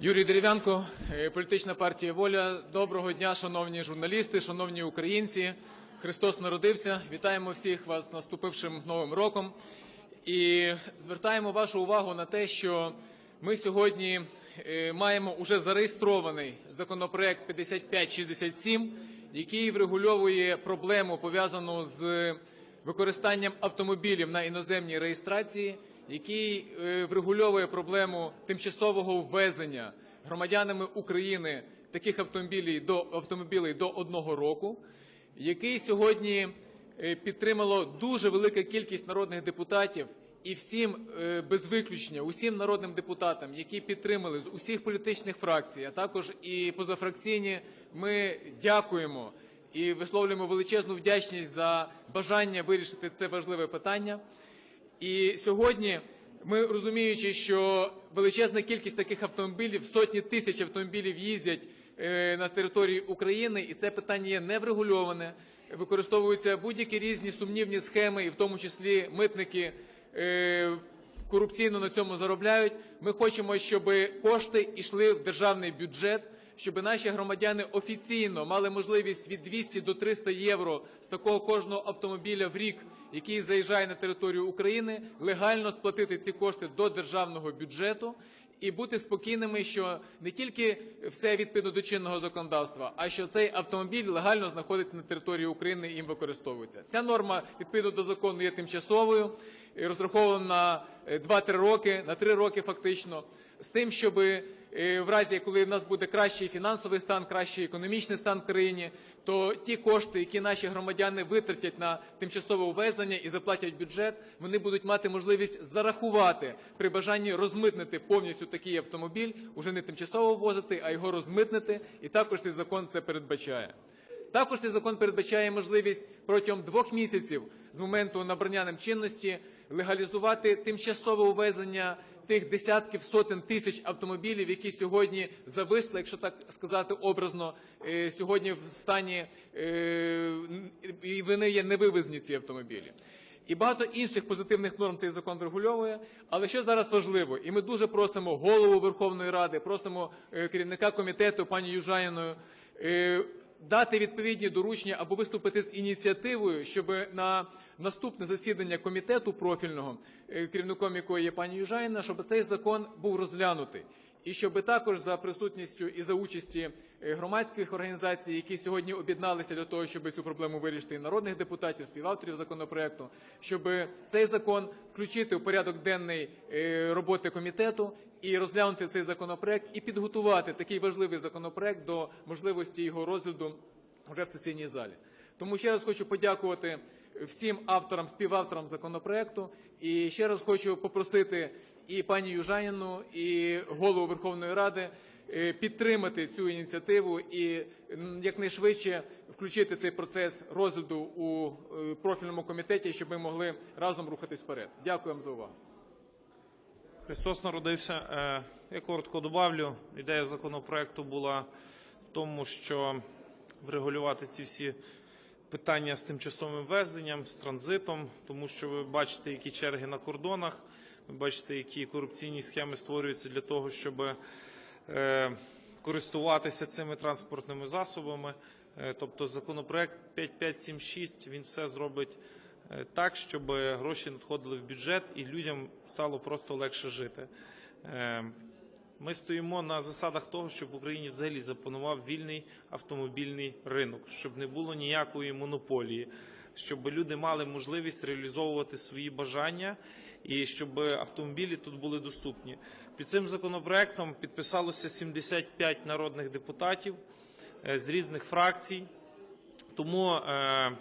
Юрій Дерев'янко, е, політична партія Воля. Доброго дня, шановні журналісти, шановні українці. Христос народився. Вітаємо всіх вас з наступившим новим роком. І звертаємо вашу увагу на те, що ми сьогодні е, маємо уже зареєстрований законопроект 5567, який врегульовує проблему пов'язану з використанням автомобілів на іноземній реєстрації, який е, врегульовує проблему тимчасового ввезення громадянами України таких автомобілів до одного року, який сьогодні е, підтримало дуже велика кількість народних депутатів. І всім е, без виключення, усім народним депутатам, які підтримали з усіх політичних фракцій, а також і позафракційні, ми дякуємо і висловлюємо величезну вдячність за бажання вирішити це важливе питання. І сьогодні ми розуміючи, що величезна кількість таких автомобілів, сотні тисяч автомобілів їздять е, на території України, і це питання є неврегульоване. Використовуються будь-які різні сумнівні схеми, і в тому числі митники е, корупційно на цьому заробляють. Ми хочемо, щоб кошти йшли в державний бюджет, щоб наші громадяни офіційно мали можливість від 200 до 300 євро з такого кожного автомобіля в рік, який заїжджає на територію України, легально сплатити ці кошти до державного бюджету і бути спокійними, що не тільки все відповідно до чинного законодавства, а що цей автомобіль легально знаходиться на території України і їм використовується. Ця норма відповідно до закону є тимчасовою, і розрахована на е, 2-3 роки, на 3 роки фактично, з тим, щоб в разі, коли в нас буде кращий фінансовий стан, кращий економічний стан в країні, то ті кошти, які наші громадяни витратять на тимчасове ввезення і заплатять бюджет, вони будуть мати можливість зарахувати при бажанні розмитнити повністю такий автомобіль, уже не тимчасово ввозити, а його розмитнити. І також цей закон це передбачає. Також цей закон передбачає можливість протягом двох місяців з моменту набрання ним чинності легалізувати тимчасове увезення тих десятків сотень тисяч автомобілів, які сьогодні зависли, якщо так сказати образно, е, сьогодні в стані е, і вони є невивезені ці автомобілі. І багато інших позитивних норм цей закон врегульовує. Але що зараз важливо, і ми дуже просимо голову Верховної Ради, просимо е, керівника комітету пані Южаніну дати відповідні доручення або виступити з ініціативою, щоб на наступне засідання комітету профільного, е, керівником якого є пані Южаніна, щоб цей закон був розглянутий. І щоб також за присутністю і за участі е, громадських організацій, які сьогодні об'єдналися для того, щоб цю проблему вирішити, і народних депутатів, співавторів законопроекту, щоб цей закон включити в порядок денний е, роботи комітету і розглянути цей законопроект, і підготувати такий важливий законопроект до можливості його розгляду вже в сесійній залі. Тому ще раз хочу подякувати всім авторам, співавторам законопроекту. І ще раз хочу попросити і пані Южаніну, і голову Верховної Ради е, підтримати цю ініціативу і якнайшвидше включити цей процес розгляду у е, профільному комітеті, щоб ми могли разом рухатись вперед. Дякую вам за увагу. Христос народився. Е, Я коротко добавлю. Ідея законопроекту була в тому, що врегулювати ці всі питання з тимчасовим ввезенням, з транзитом, тому що ви бачите, які черги на кордонах, бачите, які корупційні схеми створюються для того, щоб е, користуватися цими транспортними засобами. Е, Тобто законопроект 5576, він все зробить е, так, щоб гроші надходили в бюджет і людям стало просто легше жити. Ми стоїмо на засадах того, щоб в Україні взагалі запанував вільний автомобільний ринок, щоб не було ніякої монополії, щоб люди мали можливість реалізовувати свої бажання і щоб автомобілі тут були доступні. Під цим законопроектом підписалося 75 народних депутатів е, з різних фракцій. Тому е,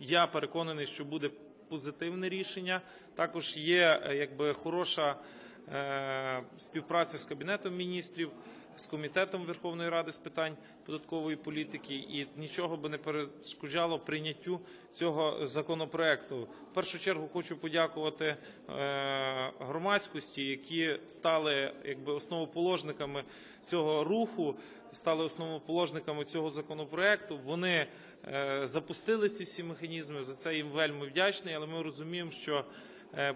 я переконаний, що буде позитивне рішення. Також є е, якби хороша співпраця з Кабінетом міністрів, з Комітетом Верховної Ради з питань податкової політики, і нічого би не перешкоджало прийняттю цього законопроекту. В першу чергу хочу подякувати е, громадськості, які стали якби основоположниками цього руху, стали основоположниками цього законопроекту. Вони е, запустили ці всі механізми. За це їм вельми вдячний, але ми розуміємо, що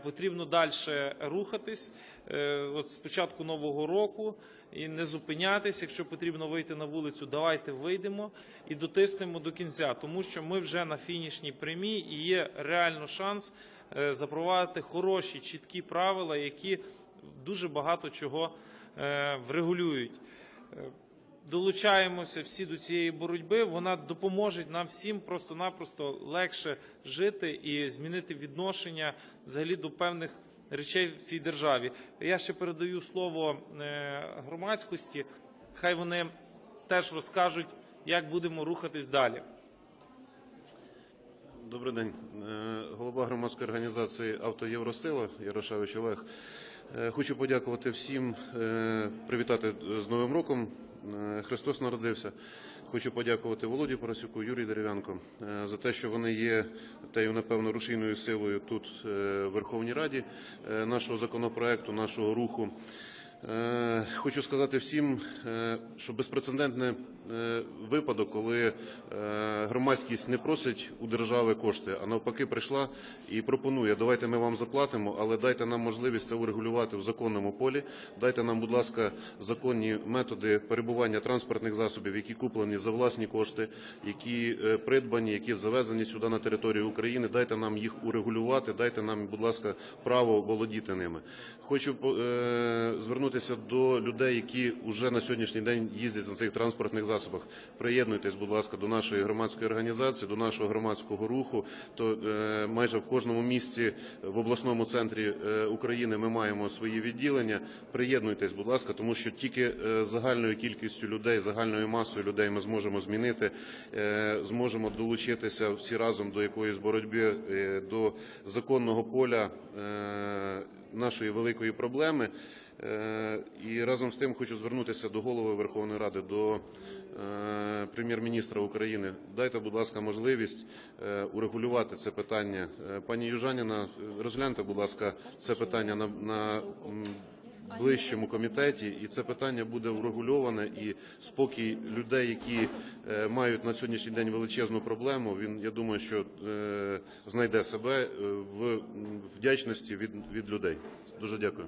Потрібно далі рухатись. Е, От з початку нового року і не зупинятись. Якщо потрібно вийти на вулицю, давайте вийдемо і дотиснемо до кінця, тому що ми вже на фінішній прямій і є реально шанс е, запровадити хороші, чіткі правила, які дуже багато чого е, врегулюють. Долучаємося всі до цієї боротьби. Вона допоможе нам всім просто-напросто легше жити і змінити відношення взагалі до певних речей в цій державі. Я ще передаю слово е, громадськості. Хай вони теж розкажуть, як будемо рухатись далі. Добрий день. Е, Голова громадської організації «Автоєвросила» Ярошевич Олег. Е, Хочу подякувати всім, привітати з Новим роком. Е, Христос народився. Хочу подякувати Володі Поросюку, Юрію Дерев'янко е, за те, що вони є тею, напевно, рушійною силою тут е, в Верховній Раді нашого законопроекту, нашого руху. Е, Хочу сказати всім, е, що безпрецедентний е, випадок, коли громадськість не просить у держави кошти, а навпаки прийшла і пропонує, давайте ми вам заплатимо, але дайте нам можливість це урегулювати в законному полі. Дайте нам, будь ласка, законні методи перебування транспортних засобів, які куплені за власні кошти, які придбані, які завезені сюди на територію України. Дайте нам їх урегулювати, дайте нам, будь ласка, право володіти ними. Хочу е, звернутися до людей, які вже на сьогоднішній день їздять на цих транспортних засобах. Приєднуйтесь, будь ласка, до нашої громадської організації, до нашого громадського руху. То е, майже в кожному місті в обласному центрі е, України ми маємо свої відділення. Приєднуйтесь, будь ласка, тому що тільки е, загальною кількістю людей, загальною масою людей ми зможемо змінити, зможемо долучитися всі разом до якоїсь боротьби, до законного поля нашої великої проблеми. Е, І разом з тим хочу звернутися до голови Верховної Ради, до е, прем'єр-міністра України. Дайте, будь ласка, можливість е, урегулювати це питання. Пані Южаніна, розгляньте, будь ласка, це питання на, ближчому комітеті, і це питання буде врегульоване, і спокій людей, які мають на сьогоднішній день величезну проблему, він, я думаю, що знайде себе в вдячності від людей. Дуже дякую.